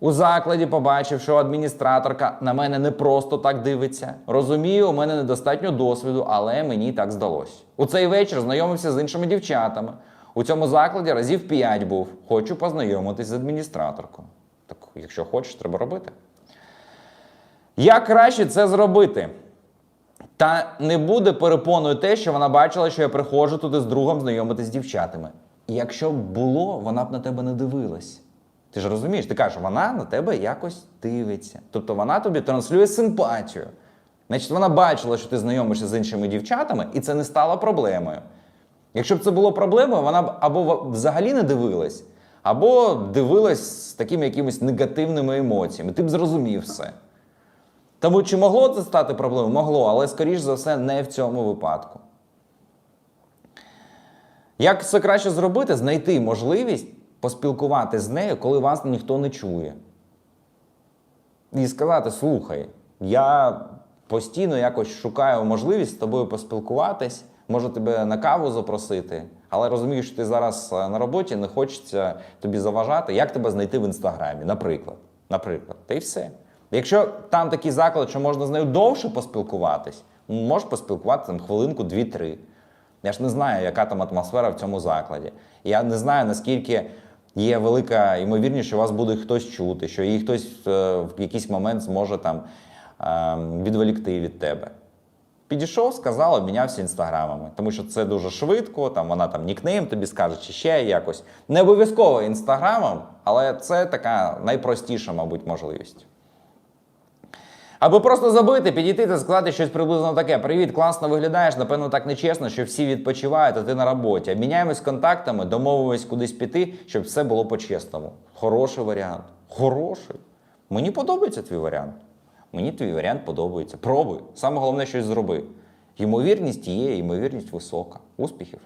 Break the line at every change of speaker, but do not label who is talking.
У закладі побачив, що адміністраторка на мене не просто так дивиться. Розумію, у мене недостатньо досвіду, але мені так здалось. У цей вечір знайомився з іншими дівчатами. У цьому закладі разів п'ять був. Хочу познайомитись з адміністраторкою. Так, якщо хочеш, треба робити. Як краще це зробити? Та не буде перепоною те, що вона бачила, що я приходжу туди з другом знайомитись з дівчатами. І якщо б було, вона б на тебе не дивилась. Ти ж розумієш, ти кажеш, вона на тебе якось дивиться. Тобто вона тобі транслює симпатію. Значить, вона бачила, що ти знайомишся з іншими дівчатами, і це не стало проблемою. Якщо б це було проблемою, вона б або взагалі не дивилась, або дивилась з такими якимись негативними емоціями. Ти б зрозумів все. Тому чи могло це стати проблемою? Могло, але скоріш за все не в цьому випадку. Як це краще зробити? Знайти можливість поспілкуватися з нею, коли вас ніхто не чує. І сказати: слухай, я постійно якось шукаю можливість з тобою поспілкуватись, можу тебе на каву запросити, але розумію, що ти зараз е, на роботі, не хочеться тобі заважати. Як тебе знайти в інстаграмі, наприклад. Наприклад, та й все. Якщо там такий заклад, що можна з нею довше поспілкуватись, можеш поспілкуватися там хвилинку, дві-три. Я ж не знаю, яка там атмосфера в цьому закладі. Я не знаю, наскільки є велика ймовірність, що вас буде хтось чути, що її хтось е, в якийсь момент зможе там е, відволікти від тебе. Підійшов, сказав, обмінявся інстаграмами, тому що це дуже швидко, там вона там нікнейм тобі скаже, чи ще якось. Не обов'язково інстаграмом, але це така найпростіша, мабуть, можливість. Або просто забити, підійти та сказати щось приблизно таке: Привіт, класно виглядаєш. Напевно, так нечесно, що всі відпочивають, а ти на роботі. Обміняємось контактами, домовимось кудись піти, щоб все було по-чесному. Хороший варіант. Хороший. Мені подобається твій варіант. Мені твій варіант подобається. Пробуй. Саме головне щось зроби. Ймовірність є, ймовірність висока. Успіхів!